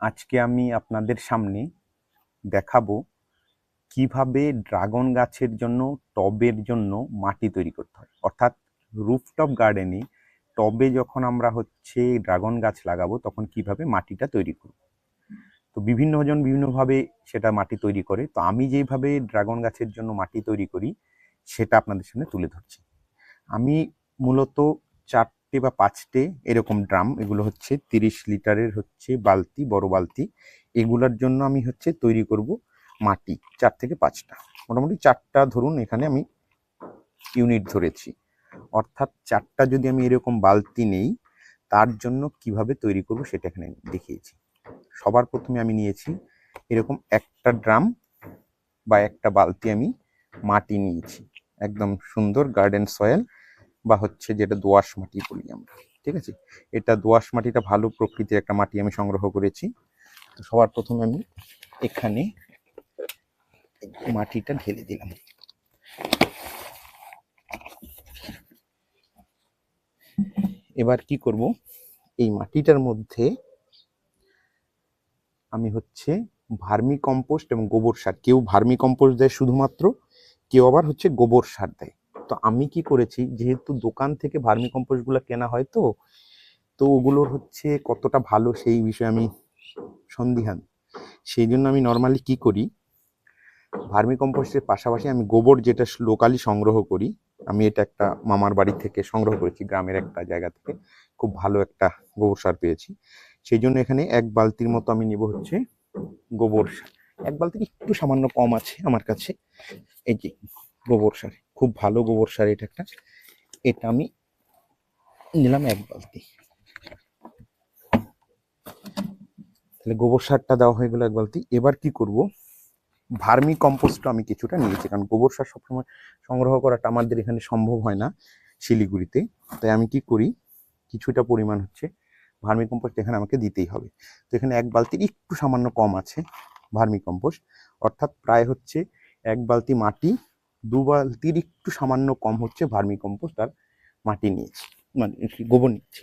আজকে আমি আপনাদের সামনে দেখাবো কীভাবে ড্রাগন গাছের জন্য টবের জন্য মাটি তৈরি করতে হয়। অর্থাৎ রুফটপ গার্ডেনে টবে যখন আমরা হচ্ছে ড্রাগন গাছ লাগাবো, তখন কীভাবে মাটিটা তৈরি করব? তো বিভিন্ন জন বিভিন্নভাবে সেটা মাটি তৈরি করে। তো আমি যেভাবে ড্রাগন গাছের জন্য মাটি তৈরি করি, সেটা আপনাদের সামনে তুলে ধরছি। আমি মূলত চারটে বা পাঁচটে এরকম ড্রাম, এগুলো হচ্ছে তিরিশ লিটারের হচ্ছে বালতি, বড় বালতি। এগুলোর জন্য আমি হচ্ছে তৈরি করব মাটি, চার থেকে পাঁচটা। মোটামুটি চারটা ধরুন, এখানে আমি ইউনিট ধরেছি। অর্থাৎ চারটা যদি আমি এরকম বালতি নেই, তার জন্য কীভাবে তৈরি করব সেটা এখানে দেখিয়েছি। সবার প্রথমে আমি নিয়েছি এরকম একটা ড্রাম বা একটা বালতি আমি মাটি নিয়েছি। একদম সুন্দর গার্ডেন সয়েল। বা হচ্ছে যেটা দোআঁশ মাটি বলি আমরা, ঠিক আছে? এটা দোআঁশ মাটিটা ভালো প্রকৃতির একটা মাটি আমি সংগ্রহ করেছি। তো সবার প্রথমে আমি এখানে মাটিটা ঢেলে দিলাম। এবার কি করব? এই মাটিটার মধ্যে আমি হচ্ছে ভার্মি কম্পোস্ট এবং গোবর সার। কেউ ভার্মি কম্পোস্ট দেয় শুধুমাত্র, কেউ আবার হচ্ছে গোবর সার দেয়। তো আমি কি করেছি? যেহেতু দোকান থেকে ভার্মি কম্পোস্টগুলো কেনা হয় তো তো ওগুলোর হচ্ছে কতটা ভালো সেই বিষয়ে আমি সন্দিহান। সেই জন্য আমি নর্মালি কি করি? ভার্মি কম্পোস্টের পাশাপাশি আমি গোবর যেটা লোকালি সংগ্রহ করি, আমি এটা একটা মামার বাড়ি থেকে সংগ্রহ করেছি, গ্রামের একটা জায়গা থেকে। খুব ভালো একটা গোবর সার পেয়েছি। সেই জন্য এখানে এক বালতির মতো আমি নেব হচ্ছে গোবর সার। এক বালতির একটু সামান্য কম আছে আমার কাছে। এই যে গোবর সার। খুব ভালো গোবর সার এটা একটা। এটা আমি নিলাম এক বালতি। তাহলে গোবর সারটা দেওয়া হয়ে গেল এক বালতি। এবার কি করব? ভার্মি কম্পোস্টও আমি কিছুটা নিয়েছি, কারণ গোবর সার সবসময় সংগ্রহ করাটা আমাদের এখানে সম্ভব হয় না শিলিগুড়িতে। তাই আমি কি করি? কিছুটা পরিমাণ হচ্ছে ভার্মি কম্পোস্ট এখানে আমাকে দিতেই হবে। তো এখানে এক বালতির একটু সামান্য কম আছে ভার্মি কম্পোস্ট। অর্থাৎ প্রায় হচ্ছে এক বালতি মাটি দু বালতির একটু সামান্য কম হচ্ছে ভার্মি কম্পোস্ট আর মাটি নিয়েছি মানে গোবর নিচ্ছি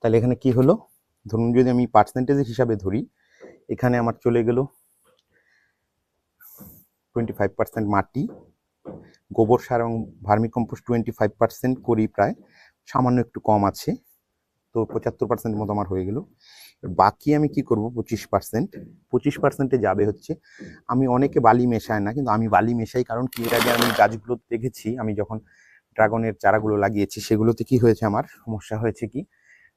তাহলে এখানে কি হলো? ধরুন যদি আমি পার্সেন্টেজ হিসাবে ধরি, এখানে আমার চলে গেল টোয়েন্টি ফাইভ পার্সেন্ট মাটি, গোবর সার এবং vermi compost twenty five percent করি প্রায়, সামান্য একটু কম আছে। তো পঁচাত্তর পার্সেন্ট মতো আমার হয়ে গেল। বাকি আমি কি করব? পঁচিশ পার্সেন্ট পঁচিশ পার্সেন্টে যাবে হচ্ছে, আমি অনেকে বালি মেশায় না, কিন্তু আমি বালি মেশাই কারণ কি? এর আগে আমি গাছগুলো দেখেছি, আমি যখন ড্রাগনের চারাগুলো লাগিয়েছি, সেগুলোতে কি হয়েছে আমার? সমস্যা হয়েছে কি?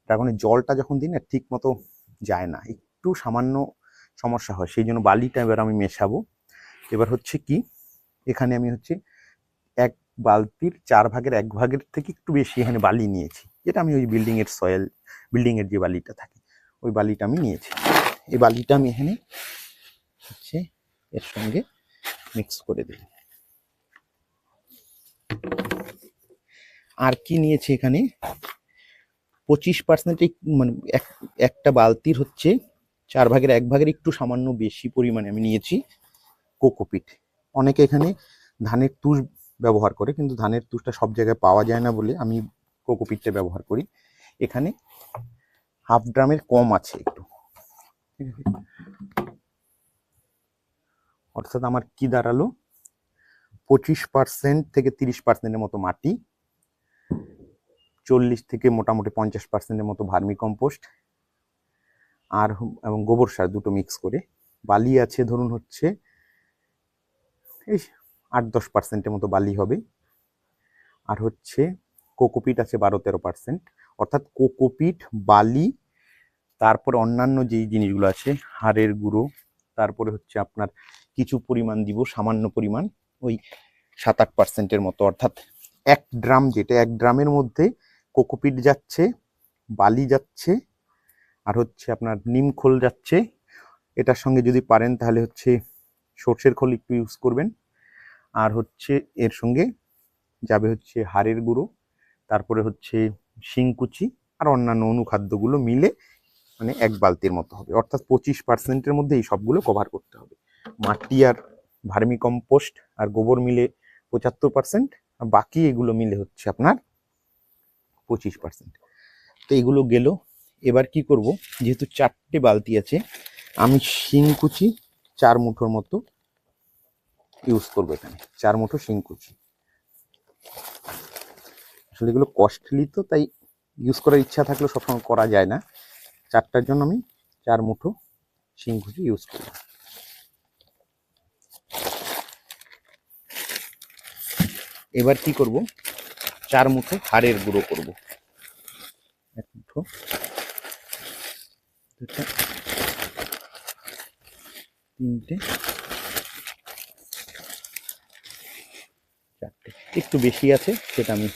ড্রাগনের জলটা যখন দিই না ঠিক মতো যায় না। একটু সামান্য সমস্যা হয়, সেই জন্য বালিটা এবার আমি মেশাবো। এবার হচ্ছে কি? এখানে আমি হচ্ছে এক বালতির চার ভাগের এক ভাগের থেকে একটু বেশি এখানে বালি নিয়েছি। যেটা আমি ওই বিল্ডিং এর সয়েল বিল্ডিং এর যে বালিটা থাকে, ওই বালিটা আমি নিয়েছি। এই বালিটা আমি এখানে হচ্ছে এর সঙ্গে মিক্স করে দিই। আর কি নিয়েছি এখানে? পঁচিশ পার্সেন্ট মানে এক, একটা বালতির হচ্ছে চার ভাগের এক ভাগের একটু সামান্য বেশি পরিমাণে আমি নিয়েছি কোকোপিট। অনেকে এখানে ধানের তুষ ব্যবহার করে, কিন্তু ধানের তুষটা সব জায়গায় পাওয়া যায় না বলে আমি কোকোপিটটা ব্যবহার করি। এখানে হাফ ড্রামের কম আছে একটু। ঠিক আছে? অর্থাৎ আমার কি দাঁড়াল? পঁচিশ পার্সেন্ট থেকে তিরিশ পার্সেন্টের মতো মাটি, চল্লিশ থেকে মোটামুটি পঞ্চাশ পার্সেন্টের মতো ভার্মি কম্পোস্ট আর এবং গোবর সার দুটো মিক্স করে। বালি আছে ধরুন হচ্ছে, এই আট দশ পার্সেন্টের মতো বালি হবে। আর হচ্ছে কোকোপিট আছে বারো তেরো পার্সেন্ট। অর্থাৎ কোকোপিট, বালি, তারপরে অন্যান্য যেই জিনিসগুলো আছে, হাড়ের গুঁড়ো, তারপরে হচ্ছে আপনার কিছু পরিমাণ দিব, সামান্য পরিমাণ, ওই সাত আট পার্সেন্টের মতো। অর্থাৎ এক ড্রাম যেটা, এক ড্রামের মধ্যে কোকোপিট যাচ্ছে, বালি যাচ্ছে, আর হচ্ছে আপনার নিম খোল যাচ্ছে। এটার সঙ্গে যদি পারেন তাহলে হচ্ছে সর্ষের খোল একটু ইউজ করবেন। আর হচ্ছে এর সঙ্গে যাবে হচ্ছে হাড়ের গুঁড়ো, তারপরে হচ্ছে শিংকুচি আর অন্যান্য অনুখাদ্যগুলো মিলে মানে এক বালতির মতো হবে। অর্থাৎ পঁচিশ পার্সেন্টের মধ্যে এই সবগুলো কভার করতে হবে। মাটি আর ভার্মি কম্পোস্ট আর গোবর মিলে পঁচাত্তর পার্সেন্ট আর বাকি এগুলো মিলে হচ্ছে আপনার পঁচিশ পার্সেন্ট তো এগুলো গেল। এবার কি করব? যেহেতু চারটে বালতি আছে, আমি শিংকুচি চার মুঠোর মতো ইউজ করব এখানে। চার মুঠো শিংকুচি আসলে এগুলো কস্টলি তো, তাই ইউজ করার ইচ্ছা থাকলেও সবসময় করা যায় না। চারটার জন্য আমি চার মুঠো শিংকুচি ইউজ করব এবার কি করব? চার মুঠো হাড়ের গুঁড়ো করব। এক মুঠো। তিনটে চারটে একটু বেশি আছে, সেটা আমি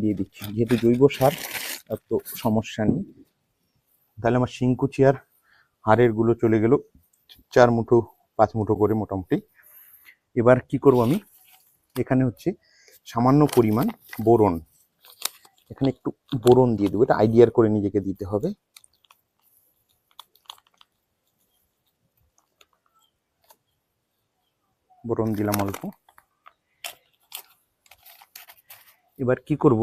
দিয়ে দিচ্ছি। যেহেতু জৈব সার তো সমস্যা নেই। তাহলে আমার শিংকুচি আর হাড়েরগুলো চলে গেল, চার মুঠো, পাঁচ মুঠো করে মোটামুটি। এবার কি করব আমি? এখানে হচ্ছে সামান্য পরিমাণ বোরন। এখানে একটু বোরন দিয়ে দেবো, এটা আইডিয়ার করে নিজেকে দিতে হবে। বোরন দিলাম অল্প। এবার কি করব?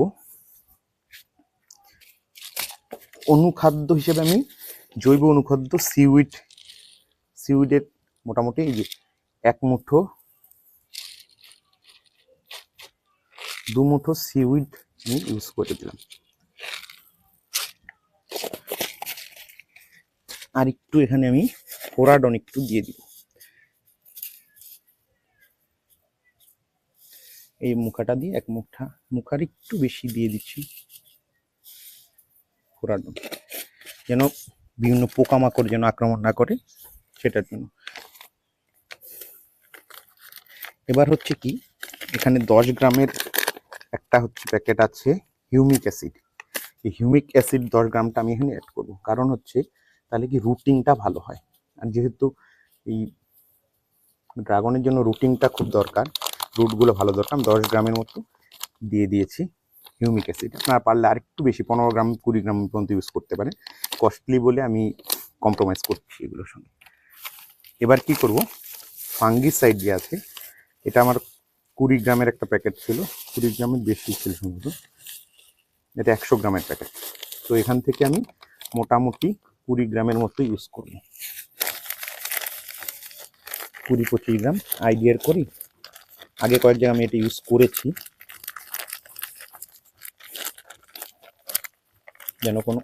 অনুখাদ্য হিসেবে আমি জৈব অনুখাদ্য সিউইড সিউইডের মোটামুটি এই যে এক মুঠো, দু মুঠো সিউইড আমি ইউজ করে দিলাম। আর একটু এখানে আমি ফোরাডন একটু দিয়ে দিব। এই মুখাটা দিয়ে, এক মুঠা মুখার একটু বেশি দিয়ে দিচ্ছি ফোরাডন যেন বিভিন্ন পোকামাকড় যেন আক্রমণ না করে সেটার জন্য। এবার হচ্ছে কি, এখানে দশ গ্রামের একটা হচ্ছে প্যাকেট আছে হিউমিক অ্যাসিড। এই হিউমিক অ্যাসিড দশ গ্রামটা আমি এখানে অ্যাড করব। কারণ হচ্ছে তাহলে কি রুটিংটা ভালো হয়। আর যেহেতু এই ড্রাগনের জন্য রুটিংটা খুব দরকার রুটগুলো ভালো দরকার। আমি দশ গ্রামের মতো দিয়ে দিয়েছি হিউমিক অ্যাসিড আপনার পারলে আর একটু বেশি, পনেরো গ্রাম, কুড়ি গ্রাম পর্যন্ত ইউজ করতে পারেন। কস্টলি বলে আমি কম্প্রোমাইজ করছি এগুলোর সঙ্গে। এবার কি করব? ফাঙ্গিসাইড যে আছে, এটা আমার কুড়ি গ্রামের একটা প্যাকেট ছিল। কুড়ি গ্রামের বেশি ছিল সম্ভবত এটা একশো গ্রামের প্যাকেট তো এখান থেকে আমি মোটামুটি কুড়ি গ্রামের মতো ইউজ করব। কুড়ি পঁচিশ গ্রাম আইডিয়ার করি আগে কয়েক জায়গায় আমি এটা ইউজ করেছি। যেন কোনো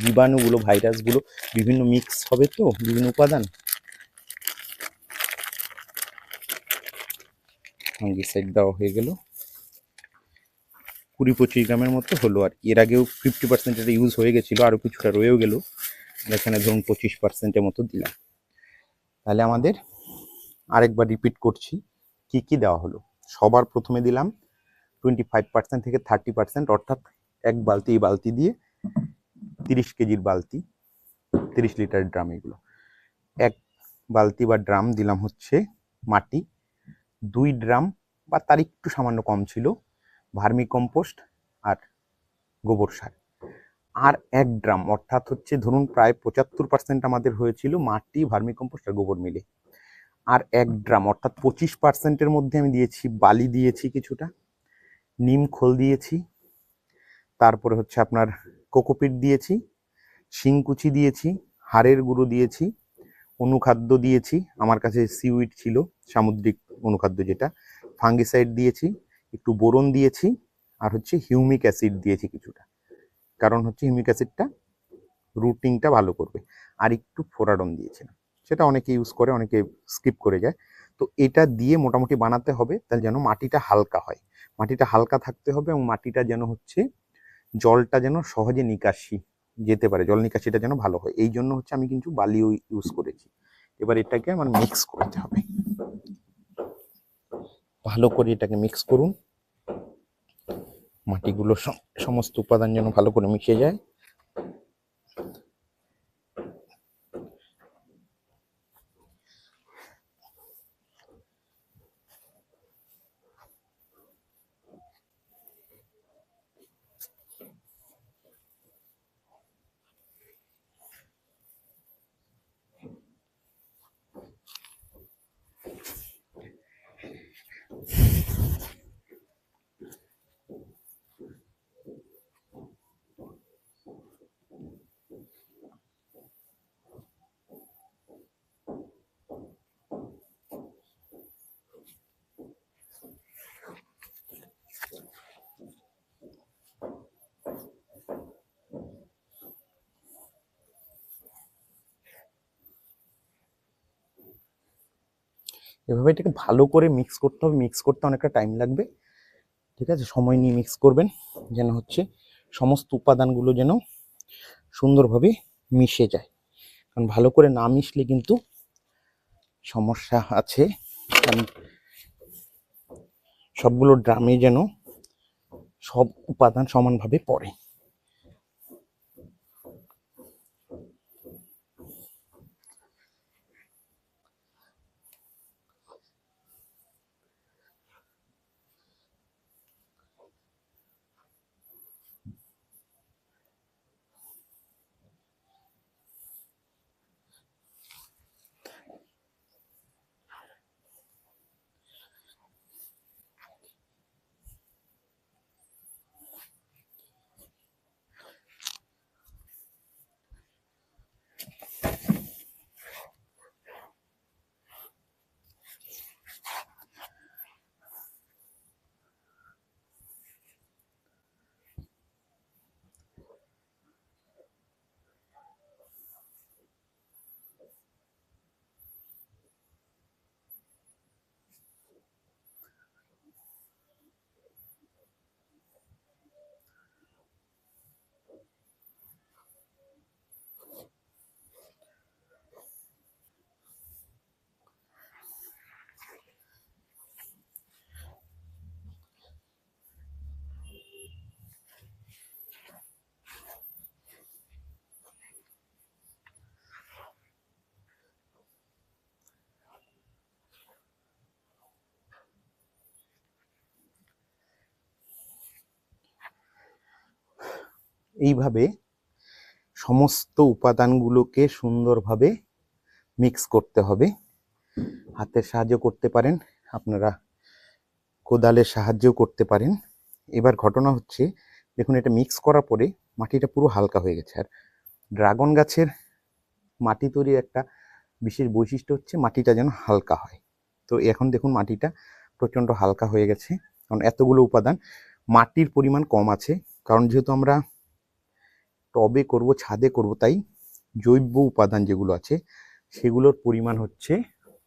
জীবাণুগুলো, ভাইরাসগুলো বিভিন্ন মিক্স হবে তো, বিভিন্ন উপাদান। ফাঙ্গিসাইড দেওয়া হয়ে গেল। কুড়ি পঁচিশ গ্রামের মতো হলো আর এর আগেও ফিফটি পার্সেন্ট এটা ইউজ হয়ে গেছিল আরও কিছুটা রয়েও গেল। এখানে ধরুন পঁচিশ পার্সেন্টের মতো দিলাম। তাহলে আমাদের আরেকবার রিপিট করছি। কি কি দেওয়া হলো? সবার প্রথমে দিলাম টোয়েন্টি ফাইভ পার্সেন্ট থেকে থার্টি পার্সেন্ট অর্থাৎ এক বালতি এই বালতি দিয়ে তিরিশ কেজির বালতি, তিরিশ লিটার ড্রাম এগুলো। এক বালতি বা ড্রাম দিলাম হচ্ছে মাটি, দুই ড্রাম বা তার একটু সামান্য কম ছিল, ভার্মি কম্পোস্ট আর গোবর সার। আর এক ড্রাম, অর্থাৎ হচ্ছে ধরুন প্রায় পঁচাত্তর পার্সেন্ট আমাদের হয়েছিল মাটি, ভার্মি কম্পোস্ট আর গোবর মিলে। আর এক ড্রাম, অর্থাৎ পঁচিশ পার্সেন্টের মধ্যে আমি দিয়েছি, বালি দিয়েছি কিছুটা, নিম খোল দিয়েছি, তারপরে হচ্ছে আপনার কোকোপিট দিয়েছি, শিংকুচি দিয়েছি, হাড়ের গুঁড়ো দিয়েছি, অনুখাদ্য দিয়েছি, আমার কাছে সিউইড ছিল, সামুদ্রিক অনুখাদ্য যেটা, ফাঙ্গিসাইড দিয়েছি, একটু বোরন দিয়েছি, আর হচ্ছে হিউমিক অ্যাসিড দিয়েছি কিছুটা, কারণ হচ্ছে হিউমিক অ্যাসিডটা রুটিংটা ভালো করবে, আর একটু ফোরাডন দিয়েছিলাম। সেটা অনেকে ইউজ করে, অনেকে স্কিপ করে যায়। তো এটা দিয়ে মোটামুটি বানাতে হবে, তাহলে যেন মাটিটা হালকা হয়। মাটিটা হালকা থাকতে হবে এবং মাটিটা যেন হচ্ছে, জলটা যেন সহজে নিকাশি যেতে পারে, জল নিকাশিটা যেন ভালো হয়। এই জন্য হচ্ছে আমি কিন্তু বালিও ইউজ করেছি। এবার এটাকে আমার মিক্স করতে হবে। ভালো করে এটাকে মিক্স করুন। মাটিগুলো সম- সমস্ত উপাদান যেন ভালো করে মিশে যায়। এভাবে এটাকে ভালো করে মিক্স করতে হবে। মিক্স করতে অনেকটা টাইম লাগবে। ঠিক আছে? সময় নিয়ে মিক্স করবেন। যেন হচ্ছে সমস্ত উপাদানগুলো যেন সুন্দরভাবে মিশে যায়। কারণ ভালো করে না মিশলে কিন্তু সমস্যা আছে। কারণ সবগুলো ড্রামে যেন সব উপাদান সমানভাবে পড়ে। এইভাবে সমস্ত উপাদানগুলোকে সুন্দরভাবে মিক্স করতে হবে। হাতের সাহায্য করতে পারেন, আপনারা কোদালের সাহায্যও করতে পারেন। এবার ঘটনা হচ্ছে, দেখুন এটা মিক্স করার পরে মাটিটা পুরো হালকা হয়ে গেছে। আর ড্রাগন গাছের মাটি তৈরির একটা বিশেষ বৈশিষ্ট্য হচ্ছে, মাটিটা যেন হালকা হয়। তো এখন দেখুন মাটিটা প্রচণ্ড হালকা হয়ে গেছে। কারণ এতগুলো উপাদান মাটির পরিমাণ কম আছে। কারণ যেহেতু আমরা টবে করব, ছাদে করব, তাই জৈব উপাদান যেগুলো আছে, সেগুলোর পরিমাণ হচ্ছে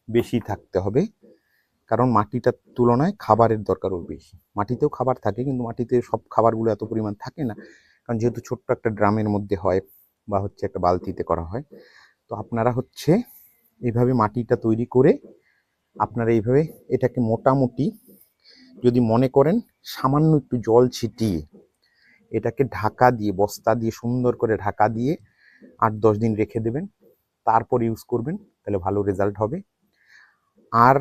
বেশি থাকতে হবে। কারণ মাটিটার তুলনায় খাবারের দরকার ওর বেশি। মাটিতেও খাবার থাকে, কিন্তু মাটিতে সব খাবারগুলো এত পরিমাণ থাকে না। কারণ যেহেতু ছোট্ট একটা ড্রামের মধ্যে হয় বা হচ্ছে একটা বালতিতে করা হয়, তো আপনারা হচ্ছে এইভাবে মাটিটা তৈরি করে আপনারা এইভাবে এটাকে মোটামুটি যদি মনে করেন, সামান্য একটু জল ছিটিয়ে এটাকে ঢাকা দিয়ে, বস্তা দিয়ে, সুন্দর করে ঢাকা দিয়ে আট দশ দিন রেখে দেবেন। তারপর ইউজ করবেন, তাহলে ভালো রেজাল্ট হবে। আর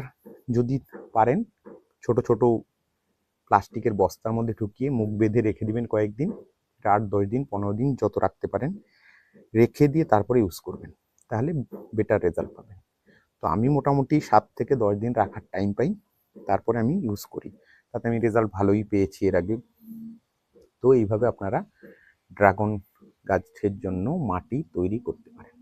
যদি পারেন, ছোট ছোট প্লাস্টিকের বস্তার মধ্যে ঢুকিয়ে মুখ বেঁধে রেখে দিবেন কয়েকদিন, এটা আট দশ দিন, পনেরো দিন যত রাখতে পারেন, রেখে দিয়ে তারপরে ইউজ করবেন, তাহলে বেটার রেজাল্ট পাবেন। তো আমি মোটামুটি সাত থেকে দশ দিন রাখার টাইম পাই, তারপরে আমি ইউজ করি। তাতে আমি রেজাল্ট ভালোই পেয়েছি এর আগে। তো এইভাবে আপনারা ড্রাগন গাছের জন্য মাটি তৈরি করতে পারেন।